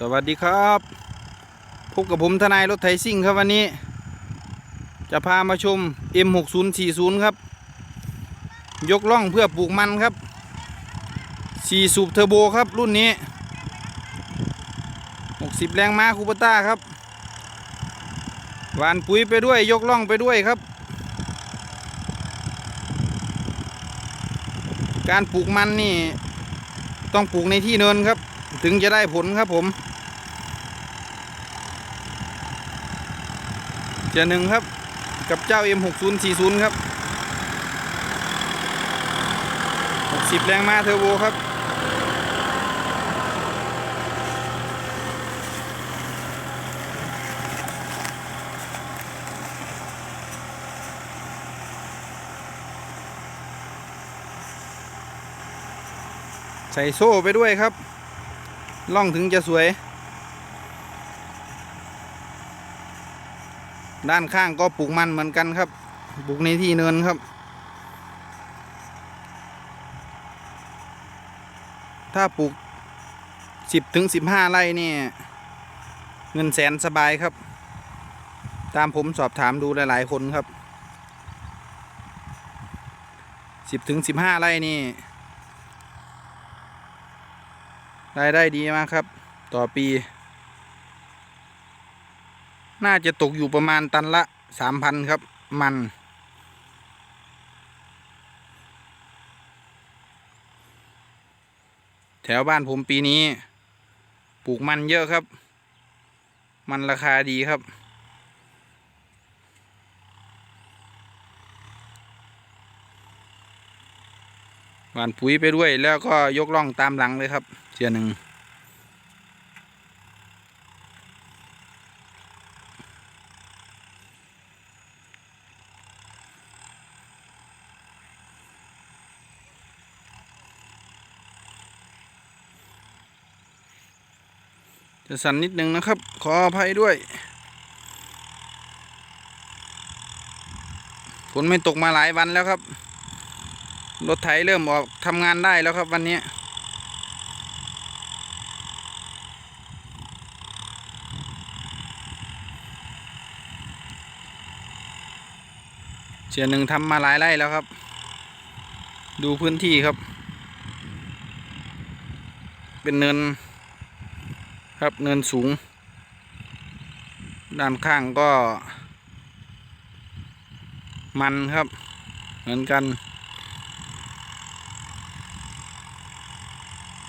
สวัสดีครับพบกับผมทนายรถไถซิ่งครับวันนี้ จะพามาชม M6040 ครับ ยกล่องเพื่อปลูกมันครับ 4 สูบเทอร์โบครับรุ่นนี้ 60 แรงม้าคูปต้าครับหวานปุ๋ยไปด้วยยกล่องไปด้วยครับ การปลูกมันนี่ ต้องปลูกในที่เนินครับ ถึงจะได้ผลครับผมเจอหนึ่งครับ กับเจ้า M6040 ครับ 60 แรงมาเทอร์โบครับใส่โซ่ไปด้วยครับ ล่องถึงจะสวย ด้านข้างก็ปลูกมันเหมือนกันครับ ปลูกในที่เนินครับ ถ้าปลูกสิบถึงสิบห้าไร่นี่ เงินแสนสบายครับ ตามผมสอบถามดูหลาย ๆ คนครับสิบถึงสิบห้าไร่นี่ รายได้ดีมากครับ ต่อปี น่าจะตกอยู่ประมาณตันละสามพันครับ มัน แถวบ้านผมปีนี้ ปลูกมันเยอะครับ มันราคาดีครับ หวานปุ๋ยไปด้วยแล้วก็ยกล่องตามหลังเลยครับเสียหนึ่งจะสั่นนิดนึงนะครับ ขออภัยด้วยฝนไม่ตกมาหลายวันแล้วครับ รถไถเริ่มออกทำงานได้แล้วครับวันนี้ เสียหนึ่งทำมาหลายไร่แล้วครับ ดูพื้นที่ครับ เป็นเนิน ครับเนินสูง ด้านข้างก็ มันครับ เหมือนกัน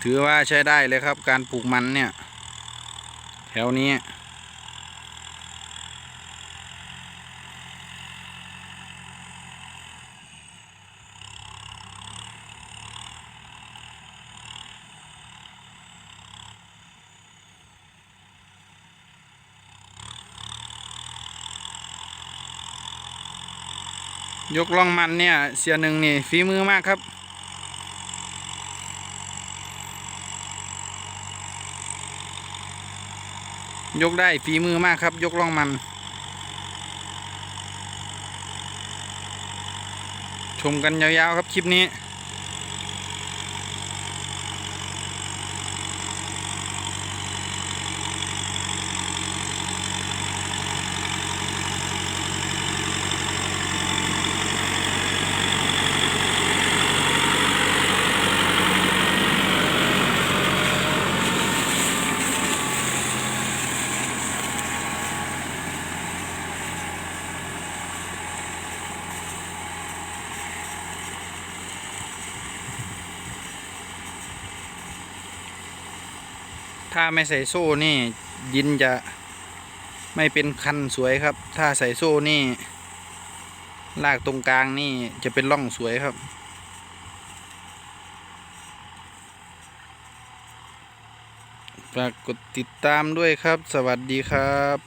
ถือว่าใช้ได้เลยครับการปลูกมันเนี่ย แถวนี้ ยกล่องมันเนี่ย เสียหนึ่งนี่ฝีมือมากครับ ยกได้ฝีมือมากครับ ยกล่องมัน ชมกันยาวๆครับคลิปนี้ ถ้าไม่ใส่โซ่นี่ดินจะไม่เป็นคันสวยครับ ถ้าใส่โซ่นี่ ลากตรงกลางนี่จะเป็นร่องสวยครับ ฝากกดติดตามด้วยครับ สวัสดีครับ